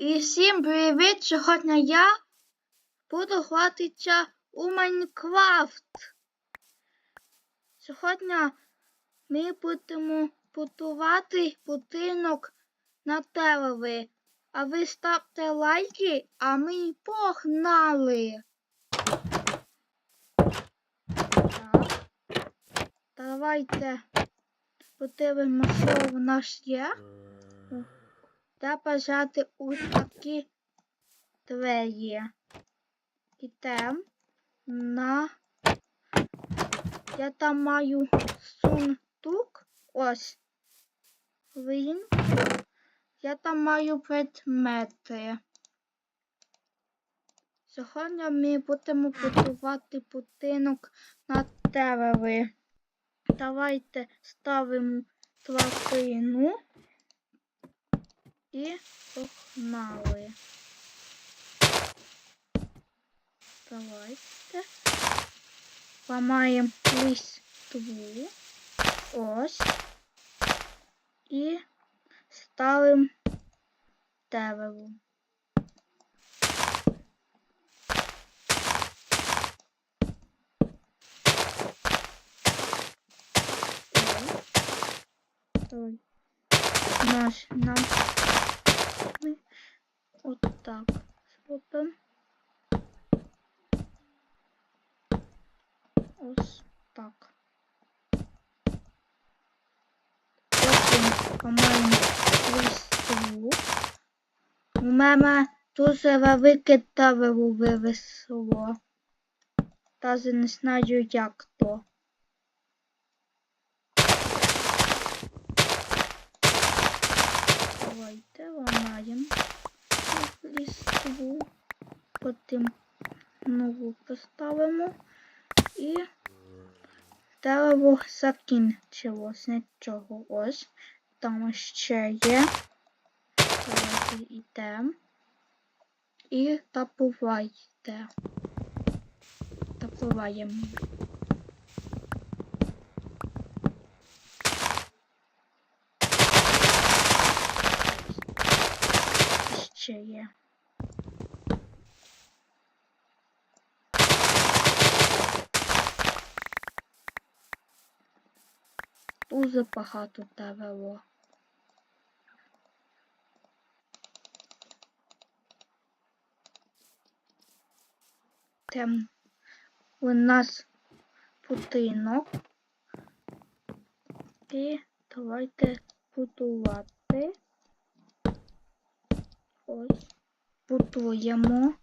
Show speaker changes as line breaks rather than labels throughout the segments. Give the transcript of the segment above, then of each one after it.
І всім привіт! Сьогодні я буду гратися у Майнкрафт. Сьогодні ми будемо будувати будинок на дереві. А ви ставте лайки, а ми погнали. Так. Давайте подивимося, що в нас є. Треба взяти ось такі двері. Ідем на. Я там маю сундук. Ось. Він. Я там маю предмети. Сьогодні ми будемо будувати будинок на дереві. Давайте ставимо тварину. І погнали. Давайте. Ламаємо листву. Ось. І ставимо. Ой. Наш, наш. Ми от так зробимо. Ось так. Потім помаємо листу. У мене дуже велике дерево вивезло. Даже не знаю, як то. Давайте ламаємо листву, потім нову поставимо і дерево закінчилось нічого. Ось там ще є. Давайте йдемо і добувайте. Добуваємо. Ще є. Дуже багато дерево. Там у нас будинок. І давайте будувати. Ось. Будуємо.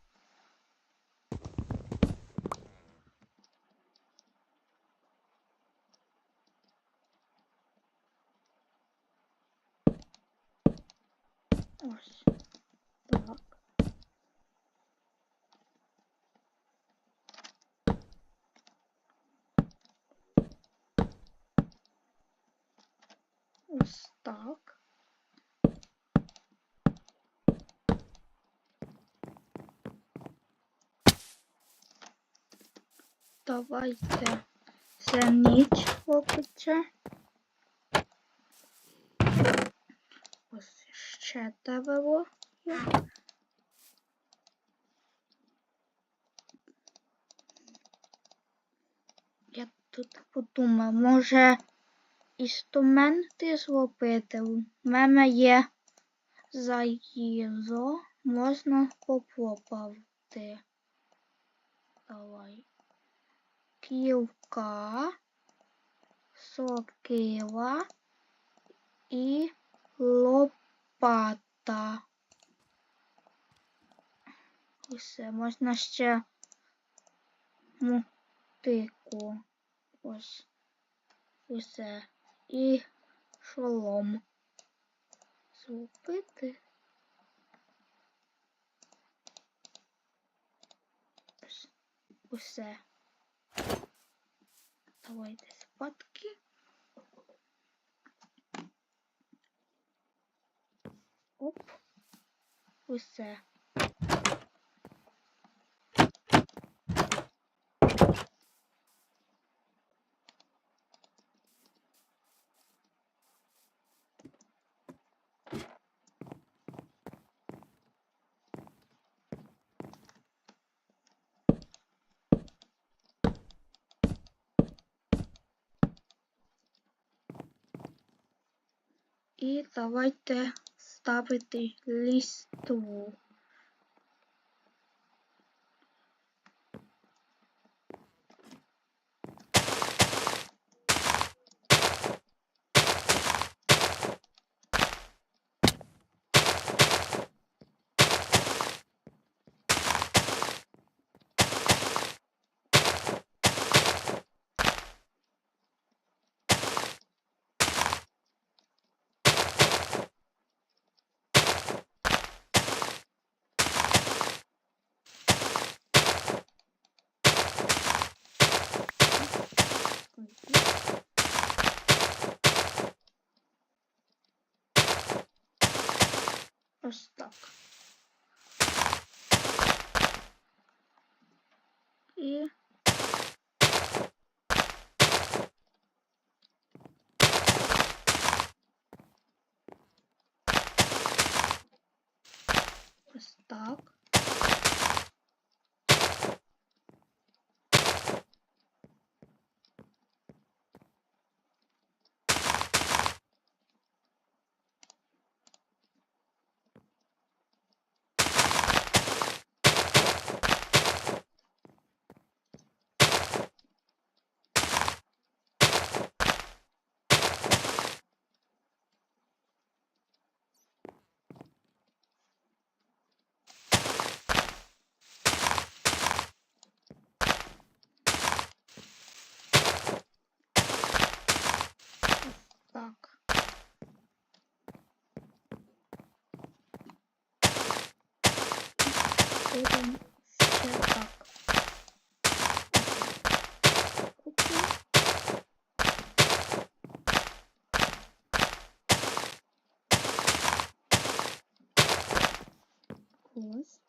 Ось. Так. Ось так. Давайте це ніч робиться. Ось ще дерево. Я тут подумав, може інструменти зробити. У мене є заїзо, можна попробувати. Кілка, сокира і лопата. Усе, можна ще мотику. Ось. Усе. І шолом. Зробити. Усе. Давайте спадки. Оп. Усе. І давайте ставити листву. Ось так. І ось так. Так. Будемо ще так. Ось.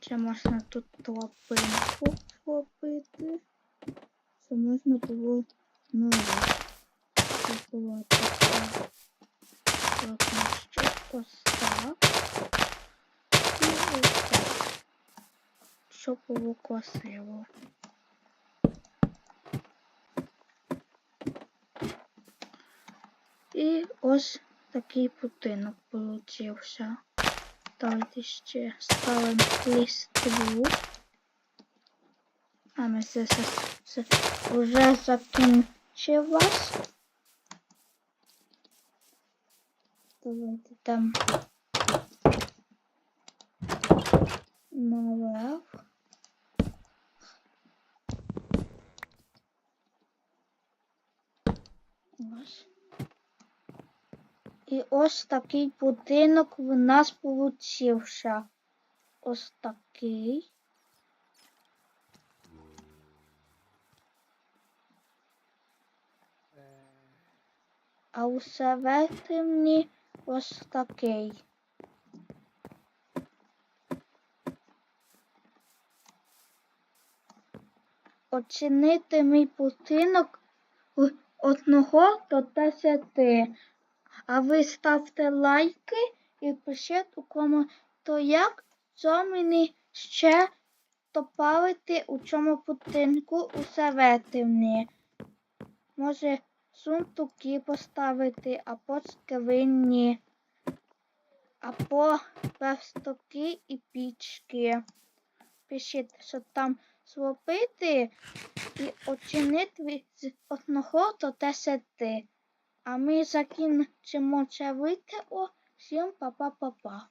Ще можна тут лапинку зробити. Це можна було нове. Це було ще ось так. І ось так. Щоб було. І ось такий будинок получився. Давайте ще ставимо листву. А ми це вже закінчилось. Давайте там. Ось. І ось такий будинок в нас получився. Ось такий. А у середині ось такий. Оцінити мій будинок одного до десяти. А ви ставте лайки і пишіть у коментарях, що мені ще добавити у цьому будинку у середині. Може, сундуки поставити, або скрині, або верстаки і пічки. Пишіть, що там зробити і оцінити з 1 до 10. А ми закінчимо це відео. Всім па-па-па-па.